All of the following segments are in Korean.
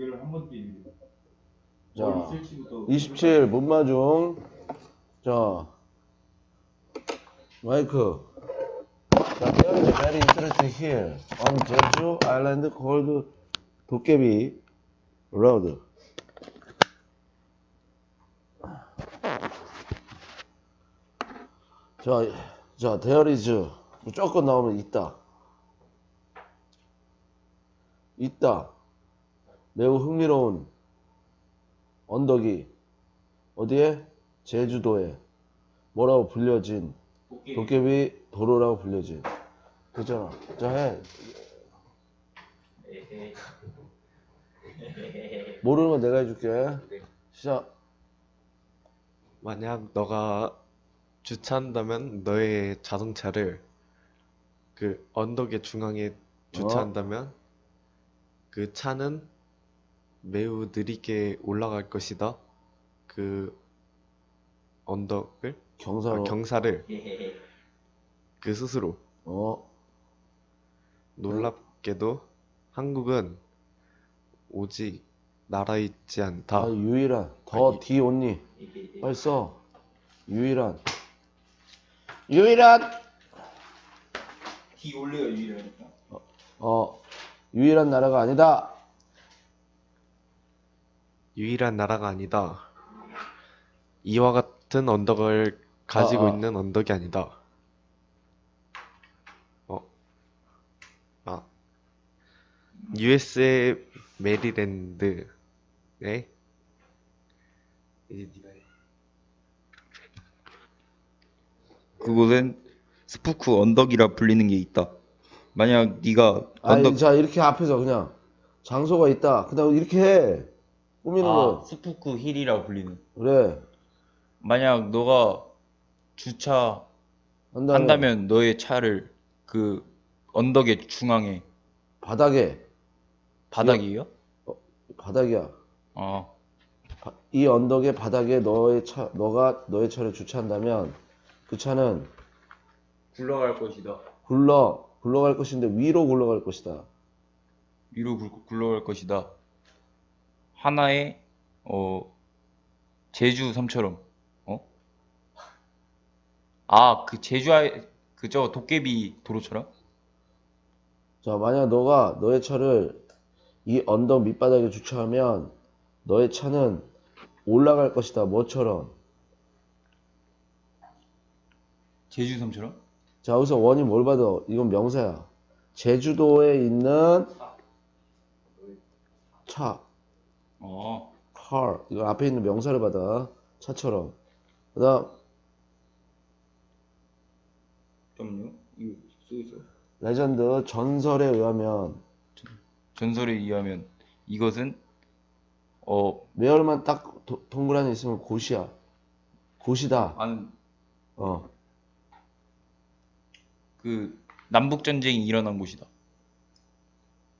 이걸 한 번도 있는데. 자, 머리 설치부터 27 문마중 자 마이크 자, there is a very interesting here on Jeju Island called 도깨비 Road 자, 자, there is 무조건 나오면 있다 있다 매우 흥미로운 언덕이 어디에? 제주도에 뭐라고 불려진 도깨비. 도깨비 도로라고 불려진 그잖아 자 해. 에헤. 모르는 건 내가 해줄게 시작 만약 너가 주차한다면 너의 자동차를 그 언덕의 중앙에 주차한다면 그 차는 매우 느리게 올라갈 것이다. 그 언덕을 경사로 아, 경사를. 그 스스로 어 놀랍게도 한국은 오직 나라 있지 않다. 아, 유일한 더 아니. D 온니 헤헤헤. 빨리 써 유일한 유일한 D 올려요 유일하니까. 어 유일한 나라가 아니다 유일한 나라가 아니다. 이와 같은 언덕을 가지고 아, 아. 있는 언덕이 아니다. 어, 아, USA 메리랜드 에 이제 네가 해. 그곳엔 스푸크 언덕이라 불리는 게 있다. 만약 네가 아니 언덕 자 이렇게 앞에서 그냥 장소가 있다 그다음 이렇게 해 꾸미는 아, 거 스푸크 힐이라 불리는. 그래 만약 너가 주차 한다면 한다면 너의 차를 그 언덕의 중앙에 바닥에 바닥이에요? 바닥이야 아, 바- 이 언덕의 바닥에 너의 차, 너가 너의 차를 주차한다면 그 차는 굴러갈 것이다. 굴러 굴러갈 것인데 위로 굴러갈 것이다. 위로 굴- 굴러갈 것이다. 하나의 어 제주 섬처럼 어? 아, 그 제주의 그저 도깨비 도로처럼? 자, 만약 너가 너의 차를 이 언덕 밑바닥에 주차하면 너의 차는 올라갈 것이다. 뭐처럼? 제주 섬처럼? 자, 여기서 원이 뭘 받아? 이건 명사야. 제주도에 있는 차, 어. car. 이거 앞에 있는 명사를 받아. 차처럼. 그다음 잠깐만요. 이거 써 있어. 레전드 전설에 의하면 전설에 의하면 이것은 어 매월만 딱 도- 동그라미 있으면 곳이야. 곳이다. 아는 어. 그 남북 전쟁이 일어난 곳이다.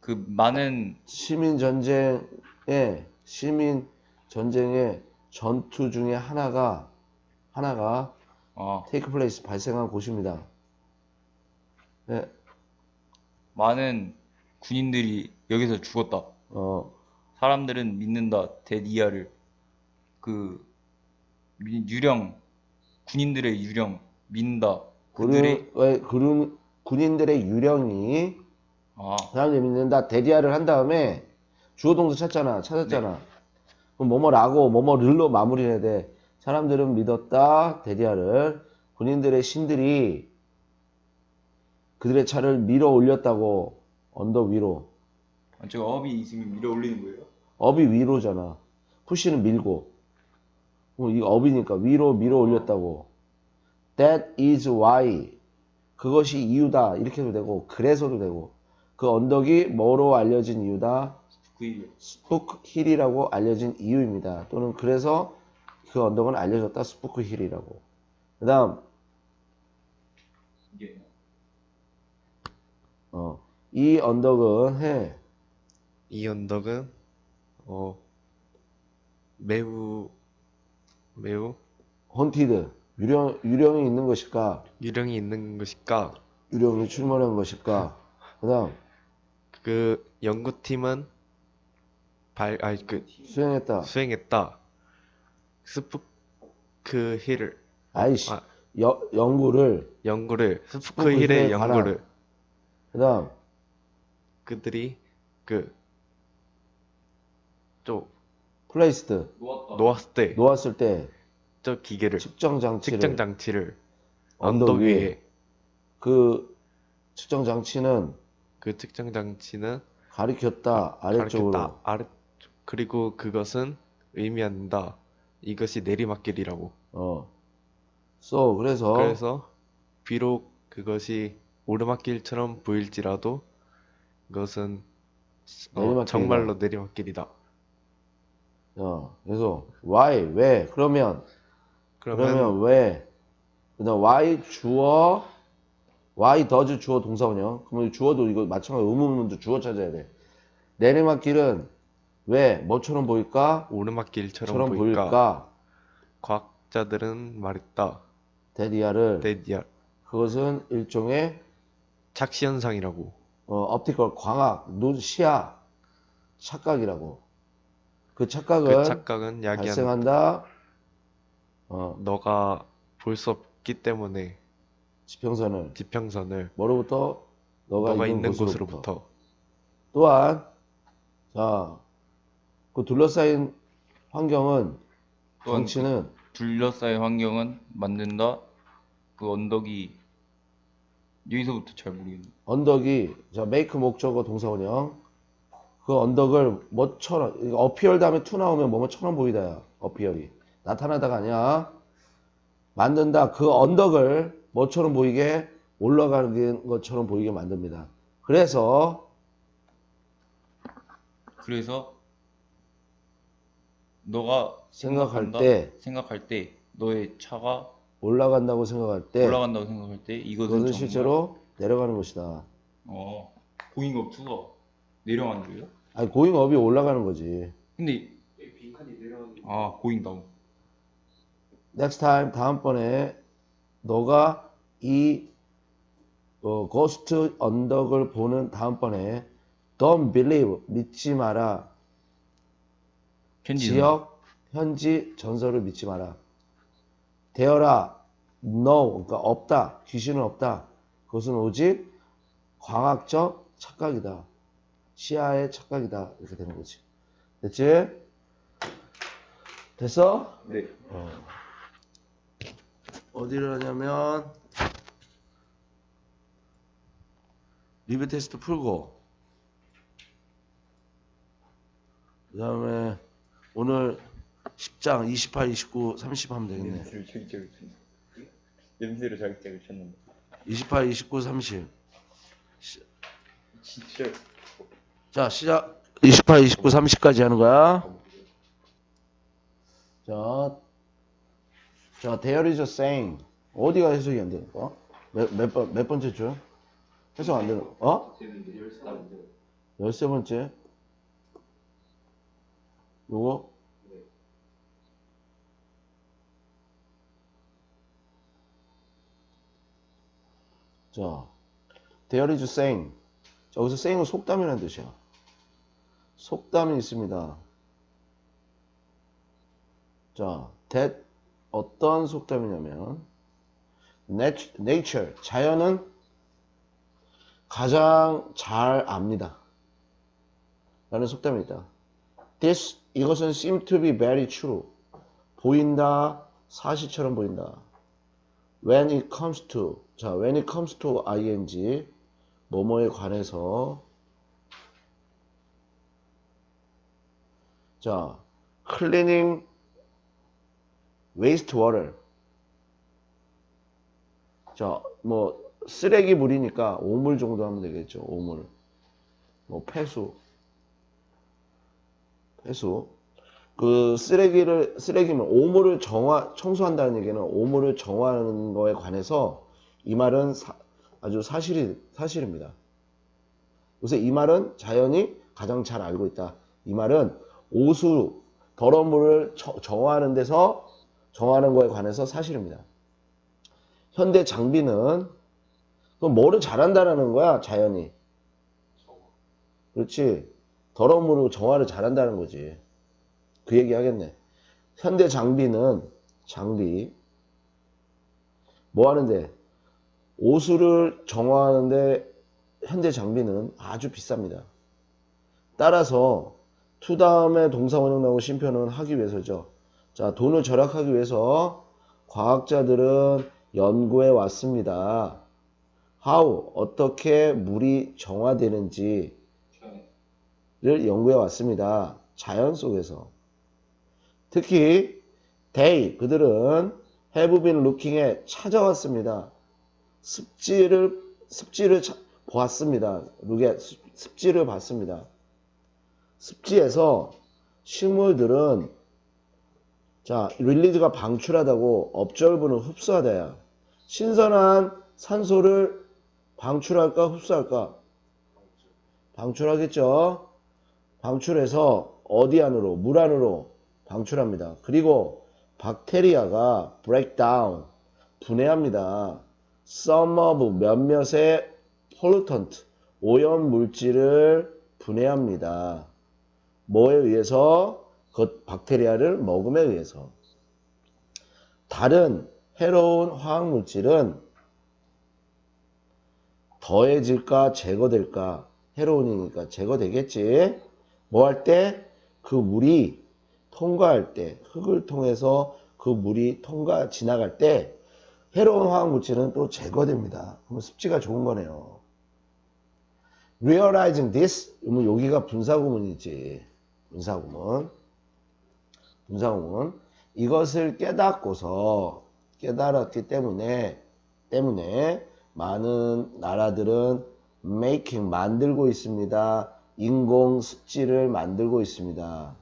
그 많은 시민 전쟁 의 시민 전쟁의 전투 중에 하나가 하나가 아 테이크 플레이스 발생한 곳입니다. 네, 많은 군인들이 여기서 죽었다. 어, 사람들은 믿는다 데디아를 그 미- 유령 군인들의 유령 믿는다. 그들의 군인, 왜, 군인, 군인들의 유령이 아 사람들이 믿는다 대디아를 한 다음에 주어 동사 찾잖아, 찾았잖아. 그럼 뭐뭐라고 뭐뭐를로 마무리해야 돼. 사람들은 믿었다 대디아를 군인들의 신들이 그들의 차를 밀어 올렸다고 언덕 위로. 아, 저 업이 있으면 밀어 올리는 거예요? 업이 위로잖아. 푸시는 밀고. 어, 이 업이니까 위로 밀어 올렸다고. That is why. 그것이 이유다. 이렇게 해도 되고, 그래서도 되고. 그 언덕이 뭐로 알려진 이유다. 그. 스푸크 힐이라고 알려진 이유입니다. 또는 그래서 그 언덕은 알려졌다. 스푸크 힐이라고. 그 다음, 이게 어, 이 언덕은 해. 이 언덕은 어 매우 매우 헌티드. 유령, 유령이 있는 것일까? 유령이 있는 것일까? 유령이 출몰한 것일까? 그 다음, 그 연구팀은 발 아니 그 수행했다. 수행했다. 스푸크 힐을. 아이씨, 아. 여, 연구를, 연구를. 스푸크 스푸크 힐의 힐에 관한- 연구를. 그 다음, 그들이 그좀 플레이스드, 놓았다. 놓았을 때. 저 놓았을 때. 기계를. 측정 장치를. 측정 장치를. 언덕 위에. 그 측정 장치는 그 측정 장치는 가리켰다 아래쪽으로. 가르쳤다 아래 그리고 그것은 의미한다 이것이 내리막길이라고 어. 써 그래서 그래서 비록 그것이 오르막길처럼 보일지라도 그것은 어, 내리막길이다. 정말로 내리막길이다. 어, 그래서 why 왜 그러면 그러면, 그러면 왜 그다음 why 주어 why does 주어 동사원형 그러면 주어도 이거 마찬가지로 의문문도 주어 찾아야 돼 내리막길은 왜? 뭐처럼 보일까? 오르막길처럼 처럼 보일까? 보일까? 과학자들은 말했다. 데디아를 데디아. 그것은 일종의 착시 현상이라고. 어, optical 광학 눈 시야 착각이라고. 그 착각은 그 착각은 야기한 발생한다. 어, 너가 볼 수 없기 때문에 지평선을. 지평선을 뭐로부터? 너가, 너가 있는. 곳으로부터. 또한 자, 그 둘러싸인 환경은 또한 정치는 둘러싸인 환경은 만든다. 그 언덕이 여기서부터 잘 모르겠네. 언덕이 자 make 목적어 동사원형. 그 언덕을 뭐처럼 어피얼 다음에 투 나오면 뭐뭐처럼 보이다야 어피얼이. 나타나다가 아니야. 만든다. 그 언덕을 뭐처럼 보이게 올라가는 것처럼 보이게 만듭니다. 그래서 그래서 너가 생각할 생각한다- 때 생각할 때 너의 차가 올라간다고 생각할 때 올라간다고 생각할 때 이것은 정말- 실제로 내려가는 것이다. 어 고잉업 2가 내려가는 거예요? 아니 고잉업이 올라가는 거지. 근데 아 고잉 다운. Next time 다음번에 너가 이 어, 고스트 언덕을 보는 다음번에 don't believe 믿지 마라 편지 지역 현지 전설을 믿지 마라. 되어라 no 그러니까 없다. 귀신은 없다. 그것은 오직 광학적 착각이다. 시야의 착각이다. 이렇게 되는 거지. 됐지? 됐어? 네. 어디를 하냐면 리뷰 테스트 풀고 그 다음에 오늘 10장 28, 29, 30 하면 되겠네. 연수를 자극적을 쳤는데 연수를 자극적을 쳤는데. 28, 29, 30 진짜. 자 시작. 28, 29, 30까지 하는 거야. 자, 자 there is a saying. 어디가 해석이 안 되는 거야? 몇, 몇, 번, 몇 번째 줄? 해석 안 되는 거 어? 열세 번째 요거 자 there is saying 자, 여기서 saying은 속담이라는 뜻이야 속담이 있습니다 자 that 어떤 속담이냐면 nat- nature 자연은 가장 잘 압니다. 라는 속담이 있다. This 이것은 seem to be very true. 보인다, 사실처럼 보인다. When it comes to 자, when it comes to ing 뭐뭐에 관해서 자, cleaning wastewater 자, 뭐 쓰레기 물이니까 오물 정도 하면 되겠죠. 오물. 뭐 폐수. 폐수. 그 쓰레기를 쓰레기물 오물을 정화 청소한다는 얘기는 오물을 정화하는 거에 관해서 이 말은 사- 아주 사실이 사실입니다. 요새 이 말은 자연이 가장 잘 알고 있다. 이 말은 오수 더러운 물을 처- 정화하는 데서 정화하는 거에 관해서 사실입니다. 현대 장비는 그럼 뭐를 잘한다라는 거야, 자연이. 그렇지. 더러움으로 정화를 잘한다는 거지. 그 얘기 하겠네. 현대 장비는 장비 뭐 하는데 오수를 정화하는데 현대 장비는 아주 비쌉니다. 따라서 투 다음에 동사 원형 나오고 심표는 하기 위해서죠. 자, 돈을 절약하기 위해서 과학자들은 연구해 왔습니다. how 어떻게 물이 정화되는지 를 연구해 왔습니다. 자연 속에서. 특히 they 그들은 have been looking에 찾아왔습니다. 습지를 습지를 차- 보았습니다. 룩에 습지를 봤습니다. 습지에서 식물들은 자 릴리즈가 방출하다고 업절부는 흡수하다야. 신선한 산소를 방출할까 흡수할까? 방출하겠죠. 방출해서 어디 안으로 물 안으로 방출합니다. 그리고 박테리아가 down 분해합니다. of 몇몇의 pollutant 오염 물질을 분해합니다. 뭐에 의해서? 그 박테리아를 먹음에 의해서. 다른 해로운 화학 물질은 더해질까 제거될까? 해로운이니까 제거되겠지. 뭐 할 때? 그 물이 통과할 때, 흙을 통해서 그 물이 통과, 지나갈 때, 해로운 화학 물질은 또 제거됩니다. 그러면 습지가 좋은 거네요. realizing this, 그러면 여기가 분사구문이지. 분사구문. 분사구문. 이것을 깨닫고서, 깨달았기 때문에, 때문에, 많은 나라들은 making, 만들고 있습니다. 인공 습지를 만들고 있습니다.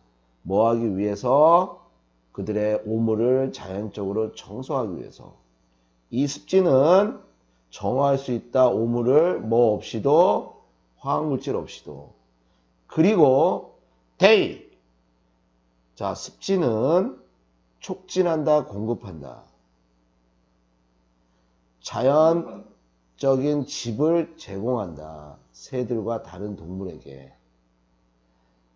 뭐 하기 위해서? 그들의 오물을 자연적으로 청소하기 위해서. 이 습지는 정화할 수 있다. 오물을 뭐 없이도 화학물질 없이도. 그리고 they 자 습지는 촉진한다. 공급한다. 자연적인 집을 제공한다. 새들과 다른 동물에게.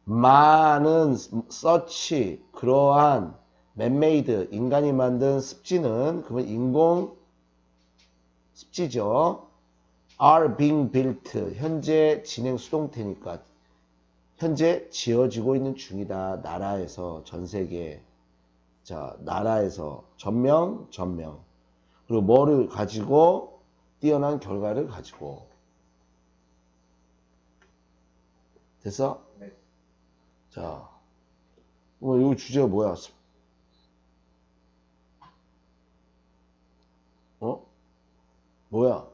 많은 서치 그러한 맨메이드 인간이 만든 습지는 그러면 인공 습지죠. are being built 현재 진행 수동태니까 현재 지어지고 있는 중이다. 나라에서 전 세계 자 나라에서 전명 전명 그리고 뭐를 가지고 뛰어난 결과를 가지고 됐어? 네. 자, 어, 이거 주제가 뭐야? 습- 어? 뭐야?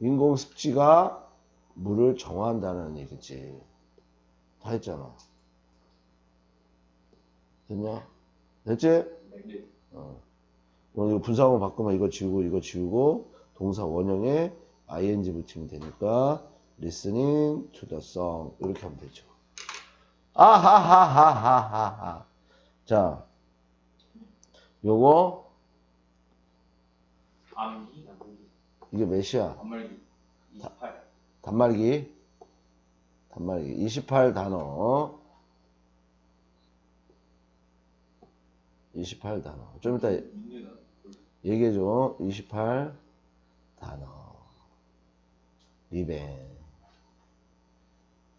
인공 습지가 물을 정화한다는 얘기지. 다 했잖아. 됐냐? 됐지? 네. 어. 어, 이거 분사하고 바꾸면 이거 지우고 이거 지우고 동사 원형에 ing 붙이면 되니까 listening to the song. 이렇게 하면 되죠. 아하하하하하. 자, 요거 이게 몇이야? 단말기. 28 단말기. 단말기 28 단어. 28 단어. 좀 이따 얘기해줘. 28 단어 리벤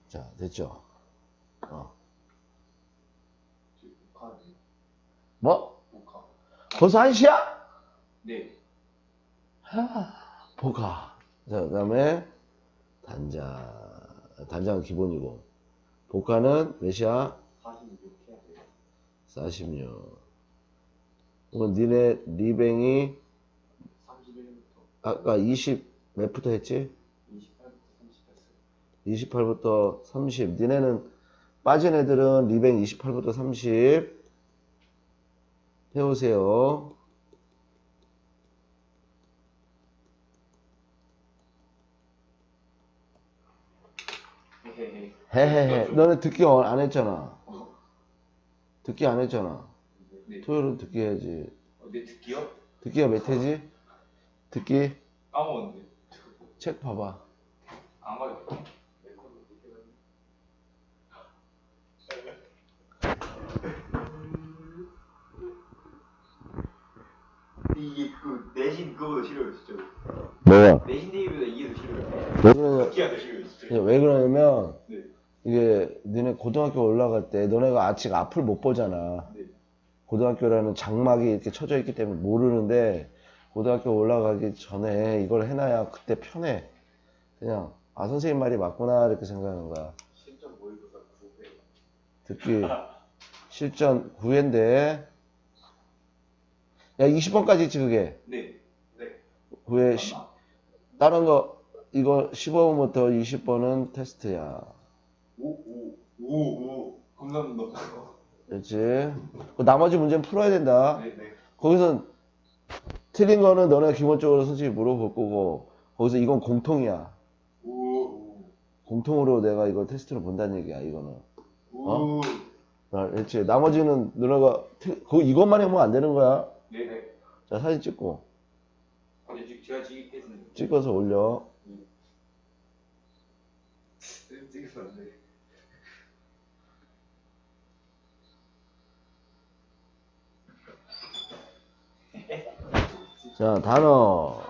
자 됐죠 어. 뭐? 벌써 한 시야? 네 보가 자 그 다음에 단장 단장은 기본이고 복화는 몇이야? 46 해야 돼요 46 그럼 니네 리뱅이 31부터 아까 20 몇부터 했지? 28부터 30 했어요 28부터 30 니네는 빠진 애들은 리뱅 28부터 30 해오세요. 헤헤헤. 너네 듣기 어- 안 했잖아. 듣기 안 했잖아. 네. 토요일은 듣기 해야지. 어, 네 듣기요? 듣기가 몇 회지? 듣기? 까먹었는데. 책 봐봐. 안 맞아. 내 코드 어떻게 가냐? 이게 그 내신 그거보다 싫어요 진짜. 뭐야? 내신 대비보다 이게 더 싫어요. 왜 그러냐, 기가 더 싫어요 진짜. 그냥 왜 그러냐면, 네. 이게 너네 고등학교 올라갈 때 너네가 아직 앞을 못 보잖아. 네. 고등학교라는 장막이 이렇게 쳐져 있기 때문에 모르는데 고등학교 올라가기 전에 이걸 해놔야 그때 편해. 그냥 아 선생님 말이 맞구나 이렇게 생각하는 거야. 실전 모의고사 9회. 듣기 실전 9회인데 야 20번까지 있지 그게 네. 네. 9회 시, 다른 거 이거 15번부터 20번은 테스트야. 오오 오 오 감사합니다. 그렇지? 그 나머지 문제는 풀어야 된다. 네 네. 거기서 틀린 거는 너네 기본적으로 솔직히 물어볼 거고 거기서 이건 공통이야. 오. 공통으로 내가 이거 테스트를 본다는 얘기야 이거는. 오. 아, 그렇지. 나머지는 너네가 틀- 그거 이것만 해보면 안 되는 거야. 네 네. 자 사진 찍고 지- 제가 지겠습니다. 찍어서 올려. 찍으면 안 돼. 자 단어